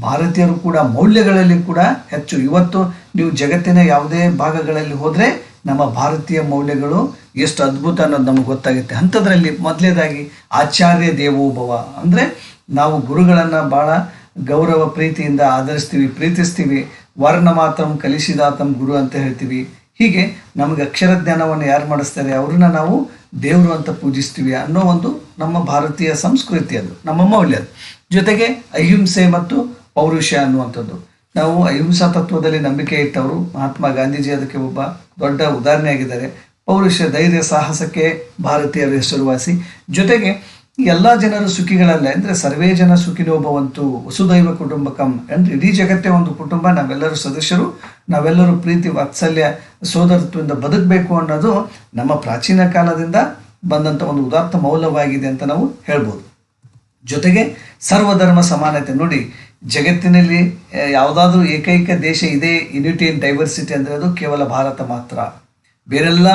ಭಾರತೀಯರು ಕೂಡ ಮೌಲ್ಯಗಳಲ್ಲಿ ಕೂಡ ಹೆಚ್ಚು. ಇವತ್ತು ನೀವು ಜಗತ್ತಿನ ಯಾವುದೇ ಭಾಗಗಳಲ್ಲಿ ಹೋದರೆ ನಮ್ಮ ಭಾರತೀಯ ಮೌಲ್ಯಗಳು ಎಷ್ಟು ಅದ್ಭುತ ಅನ್ನೋದು ನಮಗೆ ಗೊತ್ತಾಗುತ್ತೆ. ಅಂಥದ್ರಲ್ಲಿ ಮೊದಲೇದಾಗಿ ಆಚಾರ್ಯ ದೇವೋಭವ ಅಂದರೆ ನಾವು ಗುರುಗಳನ್ನು ಭಾಳ ಗೌರವ ಪ್ರೀತಿಯಿಂದ ಆಧರಿಸ್ತೀವಿ, ಪ್ರೀತಿಸ್ತೀವಿ. ವರ್ಣ ಮಾತ್ರಂ ಕಲಿಸಿದಾತಂ ಗುರು ಅಂತ ಹೇಳ್ತೀವಿ. ಹೀಗೆ ನಮಗೆ ಅಕ್ಷರ ಜ್ಞಾನವನ್ನು ಯಾರು ಮಾಡಿಸ್ತಾರೆ? ಅವ್ರನ್ನ ನಾವು ದೇವರು ಅಂತ ಪೂಜಿಸ್ತೀವಿ ಅನ್ನೋ ಒಂದು ನಮ್ಮ ಭಾರತೀಯ ಸಂಸ್ಕೃತಿ ಅದು, ನಮ್ಮ ಮೌಲ್ಯ ಅದು. ಜೊತೆಗೆ ಅಹಿಂಸೆ ಮತ್ತು ಪೌರುಷ ಅನ್ನುವಂಥದ್ದು. ನಾವು ಅಹಿಂಸಾ ತತ್ವದಲ್ಲಿ ನಂಬಿಕೆ ಇಟ್ಟವರು, ಮಹಾತ್ಮ ಗಾಂಧೀಜಿ ಅದಕ್ಕೆ ಒಬ್ಬ ದೊಡ್ಡ ಉದಾಹರಣೆಯಾಗಿದ್ದಾರೆ. ಪೌರುಷ, ಧೈರ್ಯ, ಸಾಹಸಕ್ಕೆ ಭಾರತೀಯರ ಹೆಸರುವಾಸಿ. ಜೊತೆಗೆ ಎಲ್ಲ ಜನರು ಸುಖಿಗಳಲ್ಲ ಅಂದರೆ ಸರ್ವೇ ಜನ ಸುಖಿನೋಭವಂತು ವಸುದೈವ ಕುಟುಂಬಕಂ ಅಂದರೆ ಇಡೀ ಜಗತ್ತೇ ಒಂದು ಕುಟುಂಬ, ನಾವೆಲ್ಲರೂ ಸದಸ್ಯರು, ನಾವೆಲ್ಲರೂ ಪ್ರೀತಿ ವಾತ್ಸಲ್ಯ, ಸೋದರತ್ವದಿಂದ ಬದುಕಬೇಕು ಅನ್ನೋದು ನಮ್ಮ ಪ್ರಾಚೀನ ಕಾಲದಿಂದ ಬಂದಂಥ ಒಂದು ಉದಾತ್ತ ಮೌಲ್ಯವಾಗಿದೆ ಅಂತ ನಾವು ಹೇಳ್ಬೋದು. ಜೊತೆಗೆ ಸರ್ವಧರ್ಮ ಸಮಾನತೆ ನೋಡಿ, ಜಗತ್ತಿನಲ್ಲಿ ಯಾವುದಾದ್ರೂ ಏಕೈಕ ದೇಶ ಇದೆ ಯುನಿಟಿ ಅಂಡ್ ಡೈವರ್ಸಿಟಿ ಅಂದರೆ ಅದು ಕೇವಲ ಭಾರತ ಮಾತ್ರ. ಬೇರೆಲ್ಲ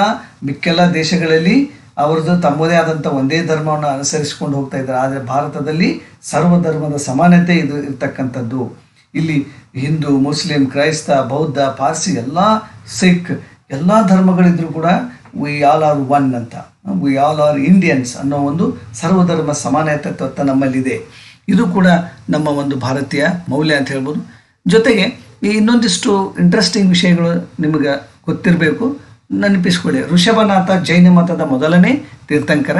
ಮಿಕ್ಕೆಲ್ಲ ದೇಶಗಳಲ್ಲಿ ಅವ್ರದ್ದು ತಮ್ಮದೇ ಆದಂಥ ಒಂದೇ ಧರ್ಮವನ್ನು ಅನುಸರಿಸಿಕೊಂಡು ಹೋಗ್ತಾ ಇದ್ದಾರೆ. ಆದರೆ ಭಾರತದಲ್ಲಿ ಸರ್ವಧರ್ಮದ ಸಮಾನತೆ ಇದು ಇರ್ತಕ್ಕಂಥದ್ದು. ಇಲ್ಲಿ ಹಿಂದೂ, ಮುಸ್ಲಿಂ, ಕ್ರೈಸ್ತ, ಬೌದ್ಧ, ಪಾರ್ಸಿ, ಎಲ್ಲ ಸಿಖ್, ಎಲ್ಲ ಧರ್ಮಗಳಿದ್ರೂ ಕೂಡ ವಿ ಆಲ್ ಆರ್ ಒನ್ ಅಂತ. ವಿ ಆಲ್ ಆರ್ ಇಂಡಿಯನ್ಸ್ ಅನ್ನೋ ಒಂದು ಸರ್ವಧರ್ಮ ಸಮಾನತೆ ತತ್ವ ನಮ್ಮಲ್ಲಿದೆ. ಇದು ಕೂಡ ನಮ್ಮ ಒಂದು ಭಾರತೀಯ ಮೌಲ್ಯ ಅಂತ ಹೇಳ್ಬೋದು. ಜೊತೆಗೆ ಈ ಇನ್ನೊಂದಿಷ್ಟು ಇಂಟ್ರೆಸ್ಟಿಂಗ್ ವಿಷಯಗಳು ನಿಮಗೆ ಗೊತ್ತಿರಬೇಕು. ನೆನಪಿಸ್ಕೊಳ್ಳಿ. ಋಷಭನಾಥ ಜೈನ ಮತದ ಮೊದಲನೇ ತೀರ್ಥಂಕರ.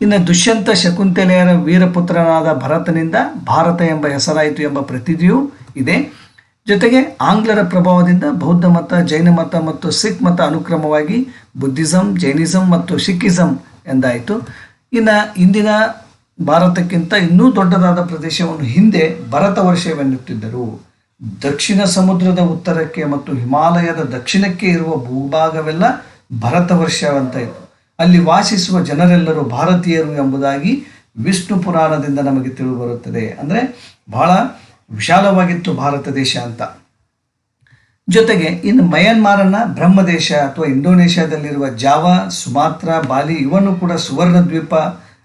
ಇನ್ನು ದುಷ್ಯಂತ ಶಕುಂತಲೆಯರ ವೀರಪುತ್ರನಾದ ಭರತನಿಂದ ಭಾರತ ಎಂಬ ಹೆಸರಾಯಿತು ಎಂಬ ಪ್ರತಿದಿಯೂ ಇದೆ. ಜೊತೆಗೆ ಆಂಗ್ಲರ ಪ್ರಭಾವದಿಂದ ಬೌದ್ಧ ಮತ, ಜೈನ ಮತ ಮತ್ತು ಸಿಖ್ ಮತ ಅನುಕ್ರಮವಾಗಿ ಬುದ್ಧಿಸಂ, ಜೈನಿಸಂ ಮತ್ತು ಸಿಖಿಸಂ ಎಂದಾಯಿತು. ಇನ್ನು ಇಂದಿನ ಭಾರತಕ್ಕಿಂತ ಇನ್ನೂ ದೊಡ್ಡದಾದ ಪ್ರದೇಶವನ್ನು ಹಿಂದೆ ಭರತ ವರ್ಷವೆನ್ನುತ್ತಿದ್ದರು ದಕ್ಷಿಣ ಸಮುದ್ರದ ಉತ್ತರಕ್ಕೆ ಮತ್ತು ಹಿಮಾಲಯದ ದಕ್ಷಿಣಕ್ಕೆ ಇರುವ ಭೂಭಾಗವೆಲ್ಲ ಭರತವರ್ಷ ಅಂತ ಇತ್ತು ಅಲ್ಲಿ ವಾಸಿಸುವ ಜನರೆಲ್ಲರೂ ಭಾರತೀಯರು ಎಂಬುದಾಗಿ ವಿಷ್ಣು ಪುರಾಣದಿಂದ ನಮಗೆ ತಿಳಿದುಬರುತ್ತದೆ. ಅಂದರೆ ಬಹಳ ವಿಶಾಲವಾಗಿತ್ತು ಭಾರತ ದೇಶ ಅಂತ. ಜೊತೆಗೆ ಇನ್ನು ಮಯನ್ಮಾರನ್ನ ಬ್ರಹ್ಮದೇಶ ಅಥವಾ ಇಂಡೋನೇಷ್ಯಾದಲ್ಲಿರುವ ಜಾವಾ, ಸುಮಾತ್ರ, ಬಾಲಿ ಇವನ್ನು ಕೂಡ ಸುವರ್ಣ ದ್ವೀಪ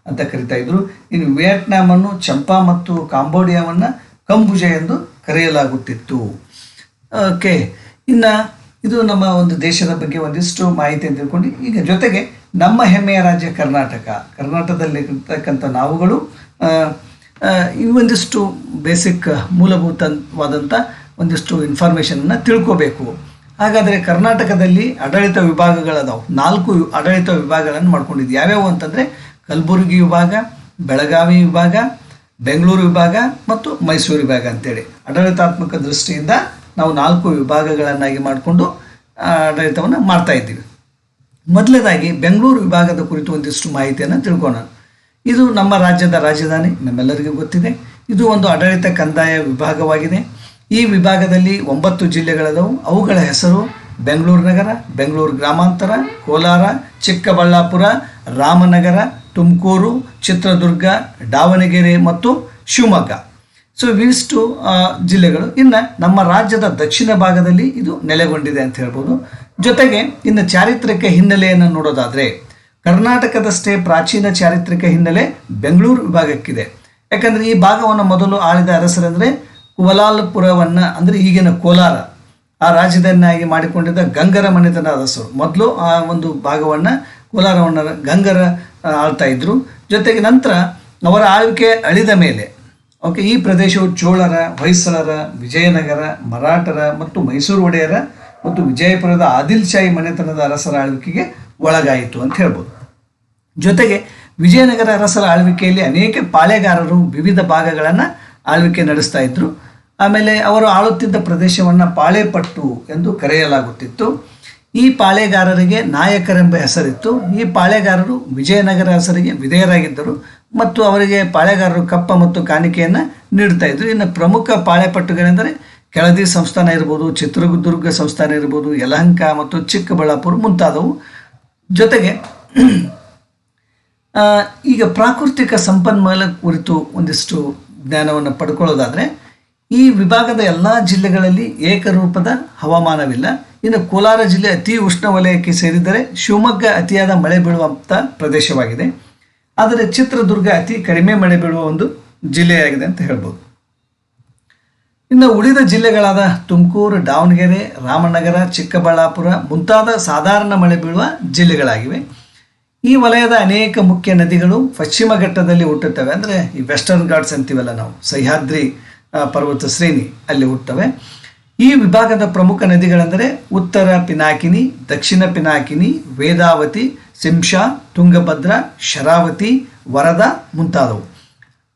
ಅಂತ ಕರಿತಾ ಇದ್ರು. ಇನ್ನು ವಿಯೆಟ್ನಾಮನ್ನು ಚಂಪಾ ಮತ್ತು ಕಾಂಬೋಡಿಯಾವನ್ನು ಕಂಬುಜ ಎಂದು ಕರೆಯಲಾಗುತ್ತಿತ್ತು. ಓಕೆ, ಇನ್ನು ಇದು ನಮ್ಮ ಒಂದು ದೇಶದ ಬಗ್ಗೆ ಒಂದಿಷ್ಟು ಮಾಹಿತಿ ಅಂತ ತಿಳ್ಕೊಂಡು, ಈಗ ಜೊತೆಗೆ ನಮ್ಮ ಹೆಮ್ಮೆಯ ರಾಜ್ಯ ಕರ್ನಾಟಕ. ಕರ್ನಾಟಕದಲ್ಲಿರ್ತಕ್ಕಂಥ ನಾವುಗಳು ಒಂದಿಷ್ಟು ಬೇಸಿಕ್ ಮೂಲಭೂತವಾದಂಥ ಒಂದಿಷ್ಟು ಇನ್ಫಾರ್ಮೇಷನನ್ನು ತಿಳ್ಕೋಬೇಕು. ಹಾಗಾದರೆ ಕರ್ನಾಟಕದಲ್ಲಿ ಆಡಳಿತ ವಿಭಾಗಗಳದಾವು ನಾಲ್ಕು ಆಡಳಿತ ವಿಭಾಗಗಳನ್ನು ಮಾಡ್ಕೊಂಡಿದ್ವಿ ಯಾವ್ಯಾವು ಅಂತಂದರೆ, ಕಲಬುರಗಿ ವಿಭಾಗ, ಬೆಳಗಾವಿ ವಿಭಾಗ ಬೆಂಗಳೂರು ವಿಭಾಗ ಮತ್ತು ಮೈಸೂರು ವಿಭಾಗ ಅಂತೇಳಿ. ಆಡಳಿತಾತ್ಮಕ ದೃಷ್ಟಿಯಿಂದ ನಾವು ನಾಲ್ಕು ವಿಭಾಗಗಳನ್ನಾಗಿ ಮಾಡಿಕೊಂಡು ಆಡಳಿತವನ್ನು ಮಾಡ್ತಾ ಇದ್ದೀವಿ. ಮೊದಲನೇದಾಗಿ ಬೆಂಗಳೂರು ವಿಭಾಗದ ಕುರಿತು ಒಂದಿಷ್ಟು ಮಾಹಿತಿಯನ್ನು ತಿಳ್ಕೊಳ್ಳೋಣ ಇದು ನಮ್ಮ ರಾಜ್ಯದ ರಾಜಧಾನಿ, ನಮ್ಮೆಲ್ಲರಿಗೂ ಗೊತ್ತಿದೆ. ಇದು ಒಂದು ಆಡಳಿತ ಕಂದಾಯ ವಿಭಾಗವಾಗಿದೆ. ಈ ವಿಭಾಗದಲ್ಲಿ ಒಂಬತ್ತು ಜಿಲ್ಲೆಗಳದವು. ಅವುಗಳ ಹೆಸರು ಬೆಂಗಳೂರು ನಗರ, ಬೆಂಗಳೂರು ಗ್ರಾಮಾಂತರ, ಕೋಲಾರ, ಚಿಕ್ಕಬಳ್ಳಾಪುರ, ರಾಮನಗರ ತುಮಕೂರು, ಚಿತ್ರದುರ್ಗ, ದಾವಣಗೆರೆ ಮತ್ತು ಶಿವಮೊಗ್ಗ. ಸೊ ಇವಿಷ್ಟು ಜಿಲ್ಲೆಗಳು. ಇನ್ನು ನಮ್ಮ ರಾಜ್ಯದ ದಕ್ಷಿಣ ಭಾಗದಲ್ಲಿ ಇದು ನೆಲೆಗೊಂಡಿದೆ ಅಂತ ಹೇಳ್ಬೋದು. ಜೊತೆಗೆ ಇನ್ನು ಚಾರಿತ್ರಿಕ ಹಿನ್ನೆಲೆಯನ್ನು ನೋಡೋದಾದರೆ ಕರ್ನಾಟಕದಷ್ಟೇ ಪ್ರಾಚೀನ ಚಾರಿತ್ರಿಕ ಹಿನ್ನೆಲೆ ಬೆಂಗಳೂರು ವಿಭಾಗಕ್ಕಿದೆ. ಯಾಕಂದರೆ ಈ ಭಾಗವನ್ನು ಮೊದಲು ಆಳಿದ ಅರಸರೆಂದರೆ ಕುವಲಾಲ್ಪುರವನ್ನು, ಅಂದರೆ ಈಗಿನ ಕೋಲಾರ, ಆ ರಾಜಧಾನಿಯಾಗಿ ಮಾಡಿಕೊಂಡಿದ್ದ ಗಂಗರ ಮನೆತನ ಅರಸರು. ಮೊದಲು ಆ ಒಂದು ಭಾಗವನ್ನು ಕೋಲಾರವನ್ನು ಗಂಗರ ಆಳ್ತಾ ಇದ್ದರು ಜೊತೆಗೆ ನಂತರ ಅವರ ಆಳ್ವಿಕೆ ಅಳಿದ ಮೇಲೆ, ಓಕೆ, ಈ ಪ್ರದೇಶವು ಚೋಳರ, ಹೊಯ್ಸಳರ, ವಿಜಯನಗರ, ಮರಾಠರ ಮತ್ತು ಮೈಸೂರು ಒಡೆಯರ ಮತ್ತು ವಿಜಯಪುರದ ಆದಿಲ್ ಶಾಹಿ ಮನೆತನದ ಅರಸರ ಆಳ್ವಿಕೆಗೆ ಒಳಗಾಯಿತು ಅಂತ ಹೇಳ್ಬೋದು. ಜೊತೆಗೆ ವಿಜಯನಗರ ಅರಸರ ಆಳ್ವಿಕೆಯಲ್ಲಿ ಅನೇಕ ಪಾಳೆಗಾರರು ವಿವಿಧ ಭಾಗಗಳನ್ನು ಆಳ್ವಿಕೆ ನಡೆಸ್ತಾ ಇದ್ರು. ಆಮೇಲೆ ಅವರು ಆಳುತ್ತಿದ್ದ ಪ್ರದೇಶವನ್ನು ಪಾಳೆಪಟ್ಟು ಎಂದು ಕರೆಯಲಾಗುತ್ತಿತ್ತು. ಈ ಪಾಳೆಗಾರರಿಗೆ ನಾಯಕರೆಂಬ ಹೆಸರಿತ್ತು. ಈ ಪಾಳೆಗಾರರು ವಿಜಯನಗರ ಹೆಸರಿಗೆ ವಿಧೇಯರಾಗಿದ್ದರು. ಮತ್ತು ಅವರಿಗೆ ಪಾಳೆಗಾರರು ಕಪ್ಪ ಮತ್ತು ಕಾಣಿಕೆಯನ್ನು ನೀಡ್ತಾ ಇದ್ದರು ಇನ್ನು ಪ್ರಮುಖ ಪಾಳೆಪಟ್ಟುಗಳೆಂದರೆ ಕೆಳದಿ ಸಂಸ್ಥಾನ ಇರ್ಬೋದು, ಚಿತ್ರದುರ್ಗ ಸಂಸ್ಥಾನ ಇರ್ಬೋದು, ಯಲಹಂಕ ಮತ್ತು ಚಿಕ್ಕಬಳ್ಳಾಪುರ ಮುಂತಾದವು. ಜೊತೆಗೆ ಈಗ ಪ್ರಾಕೃತಿಕ ಸಂಪನ್ಮೂಲ ಕುರಿತು ಒಂದಿಷ್ಟು ಜ್ಞಾನವನ್ನು ಪಡ್ಕೊಳ್ಳೋದಾದರೆ, ಈ ವಿಭಾಗದ ಎಲ್ಲ ಜಿಲ್ಲೆಗಳಲ್ಲಿ ಏಕರೂಪದ ಹವಾಮಾನವಿಲ್ಲ. ಇನ್ನು ಕೋಲಾರ ಜಿಲ್ಲೆ ಅತಿ ಉಷ್ಣವಲಯಕ್ಕೆ ಸೇರಿದರೆ ಶಿವಮೊಗ್ಗ ಅತಿಯಾದ ಮಳೆ ಬೀಳುವಂಥ ಪ್ರದೇಶವಾಗಿದೆ. ಆದರೆ ಚಿತ್ರದುರ್ಗ ಅತಿ ಕಡಿಮೆ ಮಳೆ ಬೀಳುವ ಒಂದು ಜಿಲ್ಲೆಯಾಗಿದೆ ಅಂತ ಹೇಳ್ಬೋದು. ಇನ್ನು ಉಳಿದ ಜಿಲ್ಲೆಗಳಾದ ತುಮಕೂರು, ದಾವಣಗೆರೆ, ರಾಮನಗರ, ಚಿಕ್ಕಬಳ್ಳಾಪುರ ಮುಂತಾದ ಸಾಧಾರಣ ಮಳೆ ಬೀಳುವ ಜಿಲ್ಲೆಗಳಾಗಿವೆ. ಈ ವಲಯದ ಅನೇಕ ಮುಖ್ಯ ನದಿಗಳು ಪಶ್ಚಿಮ ಘಟ್ಟದಲ್ಲಿ ಹುಟ್ಟುತ್ತವೆ. ಅಂದರೆ ಈ ವೆಸ್ಟರ್ನ್ ಘಾಟ್ಸ್ ಅಂತೀವಲ್ಲ ನಾವು, ಸಹ್ಯಾದ್ರಿ ಪರ್ವತ ಶ್ರೇಣಿ ಅಲ್ಲಿ ಹುಟ್ಟುತ್ತವೆ. ಈ ವಿಭಾಗದ ಪ್ರಮುಖ ನದಿಗಳೆಂದರೆ ಉತ್ತರ ಪಿನಾಕಿನಿ, ದಕ್ಷಿಣ ಪಿನಾಕಿನಿ, ವೇದಾವತಿ, ಸಿಂಶಾ, ತುಂಗಭದ್ರ, ಶರಾವತಿ, ವರದ ಮುಂತಾದವು.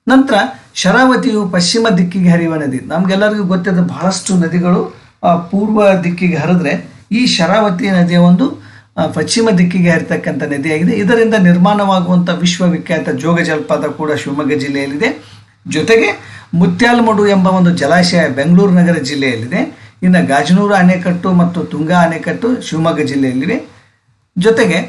ನಂತರ ಶರಾವತಿಯು ಪಶ್ಚಿಮ ದಿಕ್ಕಿಗೆ ಹರಿಯುವ ನದಿ. ನಮಗೆಲ್ಲರಿಗೂ ಗೊತ್ತಿದ್ದ ಬಹಳಷ್ಟು ನದಿಗಳು ಪೂರ್ವ ದಿಕ್ಕಿಗೆ ಹರಿದ್ರೆ ಈ ಶರಾವತಿ ನದಿಯ ಒಂದು ಪಶ್ಚಿಮ ದಿಕ್ಕಿಗೆ ಹರಿತಕ್ಕಂಥ ನದಿಯಾಗಿದೆ. ಇದರಿಂದ ನಿರ್ಮಾಣವಾಗುವಂಥ ವಿಶ್ವವಿಖ್ಯಾತ ಜೋಗ ಜಲಪಾತ ಕೂಡ ಶಿವಮೊಗ್ಗ ಜಿಲ್ಲೆಯಲ್ಲಿದೆ. ಜೊತೆಗೆ ಮುತ್ಯಾಲ್ಮಡು ಎಂಬ ಒಂದು ಜಲಾಶಯ ಬೆಂಗಳೂರು ನಗರ ಜಿಲ್ಲೆಯಲ್ಲಿದೆ. ಇನ್ನು ಗಾಜನೂರು ಅಣೆಕಟ್ಟು ಮತ್ತು ತುಂಗಾ ಅಣೆಕಟ್ಟು ಶಿವಮೊಗ್ಗ ಜಿಲ್ಲೆಯಲ್ಲಿವೆ. ಜೊತೆಗೆ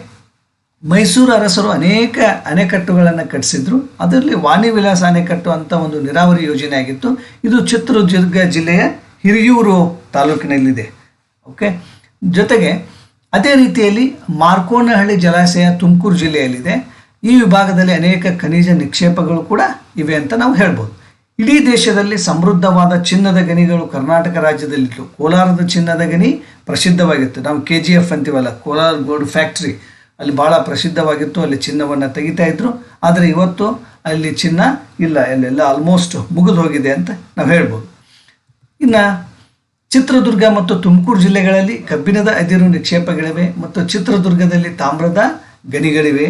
ಮೈಸೂರು ಅರಸರು ಅನೇಕ ಅಣೆಕಟ್ಟುಗಳನ್ನು ಕಟ್ಟಿಸಿದ್ರು. ಅದರಲ್ಲಿ ವಾಣಿ ವಿಲಾಸ ಅಣೆಕಟ್ಟು ಅಂತ ಒಂದು ನೀರಾವರಿ ಯೋಜನೆ ಆಗಿತ್ತು. ಇದು ಚಿತ್ರದುರ್ಗ ಜಿಲ್ಲೆಯ ಹಿರಿಯೂರು ತಾಲೂಕಿನಲ್ಲಿದೆ. ಓಕೆ ಜೊತೆಗೆ ಅದೇ ರೀತಿಯಲ್ಲಿ ಮಾರ್ಕೋನಹಳ್ಳಿ ಜಲಾಶಯ ತುಮಕೂರು ಜಿಲ್ಲೆಯಲ್ಲಿದೆ. ಈ ವಿಭಾಗದಲ್ಲಿ ಅನೇಕ ಖನಿಜ ನಿಕ್ಷೇಪಗಳು ಕೂಡ ಇವೆ ಅಂತ ನಾವು ಹೇಳ್ಬೋದು. ಇಡೀ ದೇಶದಲ್ಲಿ ಸಮೃದ್ಧವಾದ ಚಿನ್ನದ ಗಣಿಗಳು ಕರ್ನಾಟಕ ರಾಜ್ಯದಲ್ಲಿತ್ತು ಕೋಲಾರದ ಚಿನ್ನದ ಗಣಿ ಪ್ರಸಿದ್ಧವಾಗಿತ್ತು. ನಾವು ಕೆ ಜಿ ಎಫ್ ಅಂತೀವಲ್ಲ, ಕೋಲಾರ ಗೋಲ್ಡ್ ಫ್ಯಾಕ್ಟ್ರಿ ಅಲ್ಲಿ ಭಾಳ ಪ್ರಸಿದ್ಧವಾಗಿತ್ತು, ಅಲ್ಲಿ ಚಿನ್ನವನ್ನು ತೆಗಿತಾ ಇದ್ರು. ಆದರೆ ಇವತ್ತು ಅಲ್ಲಿ ಚಿನ್ನ ಇಲ್ಲ, ಅಲ್ಲೆಲ್ಲ ಆಲ್ಮೋಸ್ಟ್ ಮುಗಿದು ಹೋಗಿದೆ ಅಂತ ನಾವು ಹೇಳ್ಬೋದು. ಇನ್ನು ಚಿತ್ರದುರ್ಗ ಮತ್ತು ತುಮಕೂರು ಜಿಲ್ಲೆಗಳಲ್ಲಿ ಕಬ್ಬಿಣದ ಅದಿರು ನಿಕ್ಷೇಪಗಳಿವೆ ಮತ್ತು ಚಿತ್ರದುರ್ಗದಲ್ಲಿ ತಾಮ್ರದ ಗಣಿಗಳಿವೆ.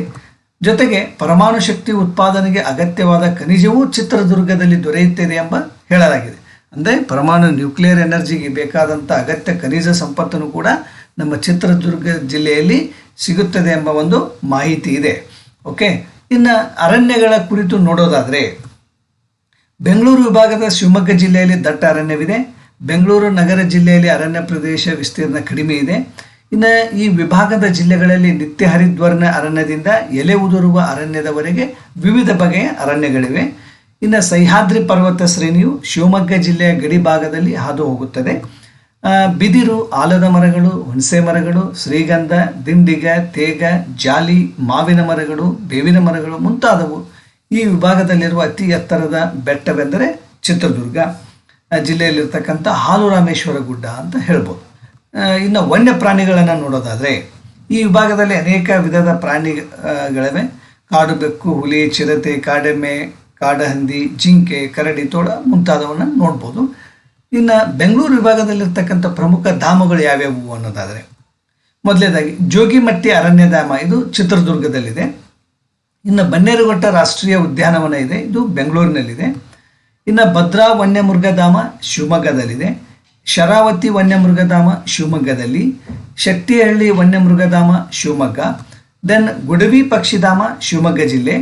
ಜೊತೆಗೆ ಪರಮಾಣು ಶಕ್ತಿ ಉತ್ಪಾದನೆಗೆ ಅಗತ್ಯವಾದ ಖನಿಜವೂ ಚಿತ್ರದುರ್ಗದಲ್ಲಿ ದೊರೆಯುತ್ತದೆ ಎಂಬ ಹೇಳಲಾಗಿದೆ. ಅಂದರೆ ಪರಮಾಣು ನ್ಯೂಕ್ಲಿಯರ್ ಎನರ್ಜಿಗೆ ಬೇಕಾದಂಥ ಅಗತ್ಯ ಖನಿಜ ಸಂಪತ್ತನ್ನು ಕೂಡ ನಮ್ಮ ಚಿತ್ರದುರ್ಗ ಜಿಲ್ಲೆಯಲ್ಲಿ ಸಿಗುತ್ತದೆ ಎಂಬ ಒಂದು ಮಾಹಿತಿ ಇದೆ. ಓಕೆ ಇನ್ನು ಅರಣ್ಯಗಳ ಕುರಿತು ನೋಡೋದಾದರೆ, ಬೆಂಗಳೂರು ವಿಭಾಗದ ಶಿವಮೊಗ್ಗ ಜಿಲ್ಲೆಯಲ್ಲಿ ದಟ್ಟ ಅರಣ್ಯವಿದೆ. ಬೆಂಗಳೂರು ನಗರ ಜಿಲ್ಲೆಯಲ್ಲಿ ಅರಣ್ಯ ಪ್ರದೇಶ ವಿಸ್ತೀರ್ಣ ಕಡಿಮೆ ಇದೆ. ಇನ್ನು ಈ ವಿಭಾಗದ ಜಿಲ್ಲೆಗಳಲ್ಲಿ ನಿತ್ಯ ಹರಿದ್ವರ್ಣ ಅರಣ್ಯದಿಂದ ಎಲೆ ಉದುರುವ ಅರಣ್ಯದವರೆಗೆ ವಿವಿಧ ಬಗೆಯ ಅರಣ್ಯಗಳಿವೆ. ಇನ್ನು ಸಹ್ಯಾದ್ರಿ ಪರ್ವತ ಶ್ರೇಣಿಯು ಶಿವಮೊಗ್ಗ ಜಿಲ್ಲೆಯ ಗಡಿ ಭಾಗದಲ್ಲಿ ಹಾದು ಹೋಗುತ್ತದೆ. ಬಿದಿರು, ಆಲದ ಮರಗಳು, ಹುಣಸೆ ಮರಗಳು, ಶ್ರೀಗಂಧ, ದಿಂಡಿಗ, ತೇಗ, ಜಾಲಿ, ಮಾವಿನ ಮರಗಳು, ಬೇವಿನ ಮರಗಳು ಮುಂತಾದವು ಈ ವಿಭಾಗದಲ್ಲಿರುವ ಅತಿ ಎತ್ತರದ ಬೆಟ್ಟವೆಂದರೆ ಚಿತ್ರದುರ್ಗ. ಜಿಲ್ಲೆಯಲ್ಲಿರ್ತಕ್ಕಂಥ ಹಾಲು ರಾಮೇಶ್ವರ ಗುಡ್ಡ ಅಂತ ಹೇಳ್ಬೋದು. ಇನ್ನು ವನ್ಯ ಪ್ರಾಣಿಗಳನ್ನು ನೋಡೋದಾದರೆ, ಈ ವಿಭಾಗದಲ್ಲಿ ಅನೇಕ ವಿಧದ ಪ್ರಾಣಿಗಳಿವೆ ಕಾಡು ಬೆಕ್ಕು, ಹುಲಿ, ಚಿರತೆ, ಕಾಡೆಮ್ಮೆ, ಕಾಡಹಂದಿ, ಜಿಂಕೆ, ಕರಡಿ, ತೋಳ ಮುಂತಾದವನ್ನು ನೋಡ್ಬೋದು. ಇನ್ನು ಬೆಂಗಳೂರು ವಿಭಾಗದಲ್ಲಿರ್ತಕ್ಕಂಥ ಪ್ರಮುಖ ಧಾಮಗಳು ಯಾವ್ಯಾವು ಅನ್ನೋದಾದರೆ ಮೊದಲನೇದಾಗಿ ಜೋಗಿಮಟ್ಟಿ ಅರಣ್ಯಧಾಮ, ಇದು ಚಿತ್ರದುರ್ಗದಲ್ಲಿದೆ. ಇನ್ನು ಬನ್ನೇರುಘಟ್ಟ ರಾಷ್ಟ್ರೀಯ ಉದ್ಯಾನವನ ಇದೆ, ಇದು ಬೆಂಗಳೂರಿನಲ್ಲಿದೆ. ಇನ್ನು ಭದ್ರಾ ವನ್ಯಮೃಗಧಾಮ ಶಿವಮೊಗ್ಗದಲ್ಲಿದೆ. ಶರಾವತಿ ವನ್ಯಮೃಗಧಾಮ ಶಿವಮೊಗ್ಗದಲ್ಲಿ, ಶಕ್ತಿಹಳ್ಳಿ ವನ್ಯಮೃಗಧಾಮ ಶಿವಮೊಗ್ಗ, ದೆನ್ ಗುಡವಿ ಪಕ್ಷಿಧಾಮ ಶಿವಮೊಗ್ಗ ಜಿಲ್ಲೆ,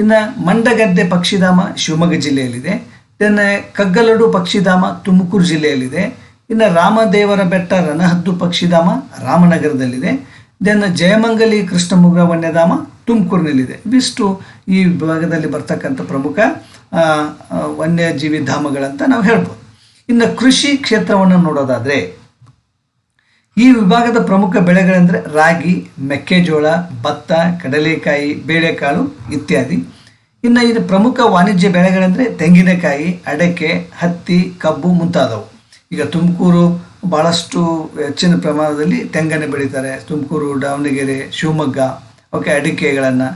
ಇನ್ನು ಮಂಡಗದ್ದೆ ಪಕ್ಷಿಧಾಮ ಶಿವಮೊಗ್ಗ ಜಿಲ್ಲೆಯಲ್ಲಿದೆ, ದೆನ್ ಕಗ್ಗಲಡು ಪಕ್ಷಿಧಾಮ ತುಮಕೂರು ಜಿಲ್ಲೆಯಲ್ಲಿದೆ, ಇನ್ನು ರಾಮದೇವರ ಬೆಟ್ಟ ರಣಹದ್ದು ಪಕ್ಷಿಧಾಮ ರಾಮನಗರದಲ್ಲಿದೆ, ದೆನ್ ಜಯಮಂಗಲಿ ಕೃಷ್ಣಮುಗ್ರ ವನ್ಯಧಾಮ ತುಮಕೂರಿನಲ್ಲಿದೆ. ಇವಿಷ್ಟು ಈ ವಿಭಾಗದಲ್ಲಿ ಬರ್ತಕ್ಕಂಥ ಪ್ರಮುಖ ವನ್ಯಜೀವಿ ಧಾಮಗಳಂತ ನಾವು ಹೇಳ್ಬೋದು. ಇನ್ನು ಕೃಷಿ ಕ್ಷೇತ್ರವನ್ನು ನೋಡೋದಾದರೆ, ಈ ವಿಭಾಗದ ಪ್ರಮುಖ ಬೆಳೆಗಳೆಂದರೆ ರಾಗಿ, ಮೆಕ್ಕೆಜೋಳ, ಭತ್ತ, ಕಡಲೆಕಾಯಿ, ಬೇಳೆಕಾಳು ಇತ್ಯಾದಿ. ಇನ್ನು ಇದು ಪ್ರಮುಖ ವಾಣಿಜ್ಯ ಬೆಳೆಗಳೆಂದರೆ ತೆಂಗಿನಕಾಯಿ, ಅಡಕೆ, ಹತ್ತಿ, ಕಬ್ಬು ಮುಂತಾದವು. ಈಗ ತುಮಕೂರು ಭಾಳಷ್ಟು ಹೆಚ್ಚಿನ ಪ್ರಮಾಣದಲ್ಲಿ ತೆಂಗನ್ನು ಬೆಳೀತಾರೆ. ತುಮಕೂರು, ದಾವಣಗೆರೆ, ಶಿವಮೊಗ್ಗ, ಓಕೆ, ಅಡಿಕೆಗಳನ್ನು.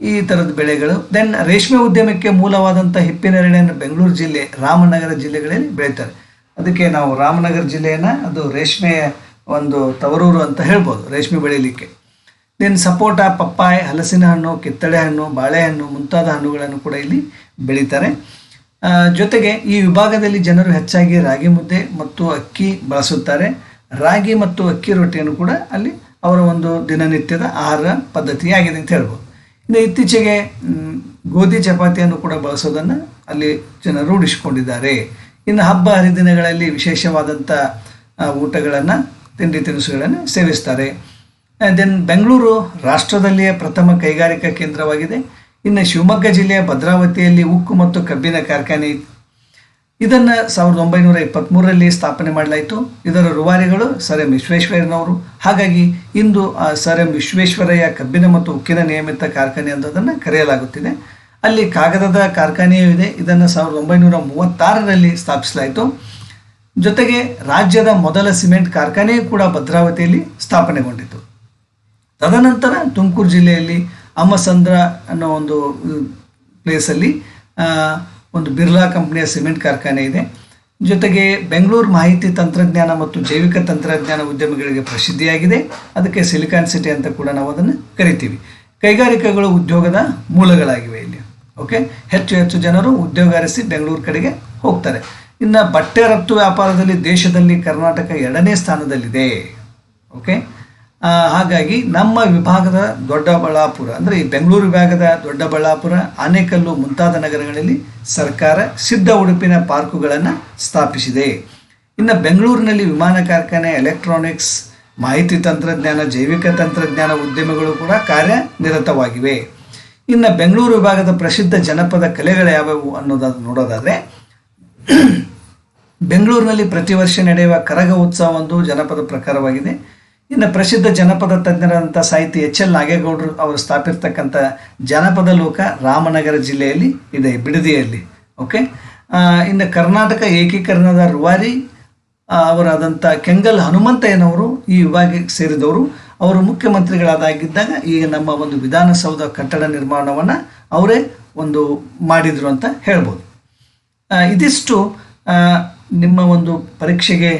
ಈ ಥರದ ಬೆಳೆಗಳು. ದೆನ್ ರೇಷ್ಮೆ ಉದ್ಯಮಕ್ಕೆ ಮೂಲವಾದಂಥ ಹಿಪ್ಪಿನೆರಳೆಯನ್ನು ಬೆಂಗಳೂರು ಜಿಲ್ಲೆ, ರಾಮನಗರ ಜಿಲ್ಲೆಗಳಲ್ಲಿ ಬೆಳೀತಾರೆ. ಅದಕ್ಕೆ ನಾವು ರಾಮನಗರ ಜಿಲ್ಲೆಯನ್ನು ಅದು ರೇಷ್ಮೆಯ ಒಂದು ತವರೂರು ಅಂತ ಹೇಳ್ಬೋದು, ರೇಷ್ಮೆ ಬೆಳೀಲಿಕ್ಕೆ ದೆನ್ ಸಪೋಟ, ಪಪ್ಪಾಯ, ಹಲಸಿನ ಹಣ್ಣು, ಕಿತ್ತಳೆ ಹಣ್ಣು ಬಾಳೆಹಣ್ಣು ಮುಂತಾದ ಹಣ್ಣುಗಳನ್ನು ಕೂಡ ಇಲ್ಲಿ ಬೆಳೀತಾರೆ. ಜೊತೆಗೆ ಈ ವಿಭಾಗದಲ್ಲಿ ಜನರು ಹೆಚ್ಚಾಗಿ ರಾಗಿ ಮುದ್ದೆ ಮತ್ತು ಅಕ್ಕಿ ಬಳಸುತ್ತಾರೆ. ರಾಗಿ ಮತ್ತು ಅಕ್ಕಿ ರೊಟ್ಟಿಯನ್ನು ಕೂಡ ಅಲ್ಲಿ ಅವರ ಒಂದು ದಿನನಿತ್ಯದ ಆಹಾರ ಪದ್ಧತಿಯಾಗಿದೆ ಅಂತ ಹೇಳ್ಬೋದು. ಇನ್ನು ಇತ್ತೀಚೆಗೆ ಗೋಧಿ ಚಪಾತಿಯನ್ನು ಕೂಡ ಬಳಸೋದನ್ನು ಅಲ್ಲಿ ಜನ ರೂಢಿಸಿಕೊಂಡಿದ್ದಾರೆ ಇನ್ನು ಹಬ್ಬ ಹರಿದಿನಗಳಲ್ಲಿ ವಿಶೇಷವಾದಂಥ ಊಟಗಳನ್ನು, ತಿಂಡಿ ತಿನಿಸುಗಳನ್ನು ಸೇವಿಸ್ತಾರೆ. ದೆನ್ ಬೆಂಗಳೂರು ರಾಷ್ಟ್ರದಲ್ಲಿಯೇ ಪ್ರಥಮ ಕೈಗಾರಿಕಾ ಕೇಂದ್ರವಾಗಿದೆ. ಇನ್ನು ಶಿವಮೊಗ್ಗ ಜಿಲ್ಲೆಯ ಭದ್ರಾವತಿಯಲ್ಲಿ ಉಕ್ಕು ಮತ್ತು ಕಬ್ಬಿನ ಕಾರ್ಖಾನೆ ಇದನ್ನು ಸಾವಿರದ ಒಂಬೈನೂರ ಇಪ್ಪತ್ತ್ಮೂರರಲ್ಲಿ ಸ್ಥಾಪನೆ ಮಾಡಲಾಯಿತು. ಇದರ ರುವಾರಿಗಳು ಸರ್ ಎಂ ವಿಶ್ವೇಶ್ವರಯ್ಯನವರು. ಹಾಗಾಗಿ ಇಂದು ಆ ಸರ್ ಎಂ ವಿಶ್ವೇಶ್ವರಯ್ಯ ಕಬ್ಬಿನ ಮತ್ತು ಉಕ್ಕಿನ ನಿಯಮಿತ ಕಾರ್ಖಾನೆ ಅಂತದನ್ನು ಕರೆಯಲಾಗುತ್ತಿದೆ. ಅಲ್ಲಿ ಕಾಗದದ ಕಾರ್ಖಾನೆಯೂ ಇದೆ. ಇದನ್ನು ಸಾವಿರದ ಒಂಬೈನೂರ ಮೂವತ್ತಾರರಲ್ಲಿ ಸ್ಥಾಪಿಸಲಾಯಿತು. ಜೊತೆಗೆ ರಾಜ್ಯದ ಮೊದಲ ಸಿಮೆಂಟ್ ಕಾರ್ಖಾನೆಯೂ ಕೂಡ ಭದ್ರಾವತಿಯಲ್ಲಿ ಸ್ಥಾಪನೆಗೊಂಡಿತು. ತದನಂತರ ತುಮಕೂರು ಜಿಲ್ಲೆಯಲ್ಲಿ ಅಮ್ಮಸಂದ್ರ ಅನ್ನೋ ಒಂದು ಪ್ಲೇಸಲ್ಲಿ ಒಂದು ಬಿರ್ಲಾ ಕಂಪ್ನಿಯ ಸಿಮೆಂಟ್ ಕಾರ್ಖಾನೆ ಇದೆ. ಜೊತೆಗೆ ಬೆಂಗಳೂರು ಮಾಹಿತಿ ತಂತ್ರಜ್ಞಾನ ಮತ್ತು ಜೈವಿಕ ತಂತ್ರಜ್ಞಾನ ಉದ್ಯಮಗಳಿಗೆ ಪ್ರಸಿದ್ಧಿಯಾಗಿದೆ. ಅದಕ್ಕೆ ಸಿಲಿಕಾನ್ ಸಿಟಿ ಅಂತ ಕೂಡ ನಾವು ಅದನ್ನು ಕರಿತೀವಿ. ಕೈಗಾರಿಕೆಗಳು ಉದ್ಯೋಗದ ಮೂಲಗಳಾಗಿವೆ ಇಲ್ಲಿ. ಓಕೆ? ಹೆಚ್ಚು ಹೆಚ್ಚು ಜನರು ಉದ್ಯೋಗ ಅರಸಿ ಬೆಂಗಳೂರು ಕಡೆಗೆ ಹೋಗ್ತಾರೆ. ಇನ್ನು ಬಟ್ಟೆ ರಫ್ತು ವ್ಯಾಪಾರದಲ್ಲಿ ದೇಶದಲ್ಲಿ ಕರ್ನಾಟಕ ಎರಡನೇ ಸ್ಥಾನದಲ್ಲಿದೆ. ಓಕೆ? ಹಾಗಾಗಿ ನಮ್ಮ ವಿಭಾಗದ ದೊಡ್ಡಬಳ್ಳಾಪುರ, ಅಂದರೆ ಈ ಬೆಂಗಳೂರು ವಿಭಾಗದ ದೊಡ್ಡಬಳ್ಳಾಪುರ, ಆನೇಕಲ್ಲು ಮುಂತಾದ ನಗರಗಳಲ್ಲಿ ಸರ್ಕಾರ ಸಿದ್ಧ ಉಡುಪಿನ ಪಾರ್ಕುಗಳನ್ನು ಸ್ಥಾಪಿಸಿದೆ. ಇನ್ನು ಬೆಂಗಳೂರಿನಲ್ಲಿ ವಿಮಾನ ಕಾರ್ಖಾನೆ, ಎಲೆಕ್ಟ್ರಾನಿಕ್ಸ್, ಮಾಹಿತಿ ತಂತ್ರಜ್ಞಾನ, ಜೈವಿಕ ತಂತ್ರಜ್ಞಾನ ಉದ್ಯಮಗಳು ಕೂಡ ಕಾರ್ಯನಿರತವಾಗಿವೆ. ಇನ್ನು ಬೆಂಗಳೂರು ವಿಭಾಗದ ಪ್ರಸಿದ್ಧ ಜನಪದ ಕಲೆಗಳು ಯಾವ್ಯಾವು ಅನ್ನೋದನ್ನು ನೋಡೋದಾದರೆ, ಬೆಂಗಳೂರಿನಲ್ಲಿ ಪ್ರತಿ ವರ್ಷ ನಡೆಯುವ ಕರಗ ಉತ್ಸವ ಒಂದು ಜನಪದ ಪ್ರಕಾರವಾಗಿದೆ. ಇನ್ನು ಪ್ರಸಿದ್ಧ ಜನಪದ ತಜ್ಞರಾದಂಥ ಸಾಹಿತಿ ಎಚ್ ಎಲ್ ನಾಗೇಗೌಡರು ಅವರು ಸ್ಥಾಪಿರ್ತಕ್ಕಂಥ ಜನಪದ ಲೋಕ ರಾಮನಗರ ಜಿಲ್ಲೆಯಲ್ಲಿ ಇದೆ, ಬಿಡದಿಯಲ್ಲಿ. ಓಕೆ ಇನ್ನು ಕರ್ನಾಟಕ ಏಕೀಕರಣದ ರುವಾರಿ ಅವರಾದಂಥ ಕೆಂಗಲ್ ಹನುಮಂತಯ್ಯನವರು ಈ ವಿಭಾಗಕ್ಕೆ ಸೇರಿದವರು. ಅವರು ಮುಖ್ಯಮಂತ್ರಿಗಳಾದಾಗಿದ್ದಾಗ ಈಗ ನಮ್ಮ ಒಂದು ವಿಧಾನಸೌಧ ಕಟ್ಟಡ ನಿರ್ಮಾಣವನ್ನು ಅವರೇ ಒಂದು ಮಾಡಿದರು ಅಂತ ಹೇಳ್ಬೋದು. ಇದಿಷ್ಟು ನಿಮ್ಮ ಒಂದು ಪರೀಕ್ಷೆಗೆ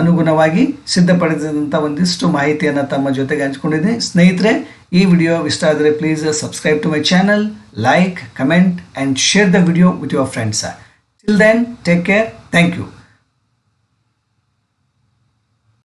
ಅನುಗುಣವಾಗಿ ಸಿದ್ಧಪಡಿಸಿದಂಥ ಒಂದಿಷ್ಟು ಮಾಹಿತಿಯನ್ನು ತಮ್ಮ ಜೊತೆಗೆ ಹಂಚ್ಕೊಂಡಿದ್ದೆ. ಸ್ನೇಹಿತರೆ, ಈ ವಿಡಿಯೋ ಇಷ್ಟ ಆದರೆ please subscribe to my channel like comment and share the video with your friends till then take care thank you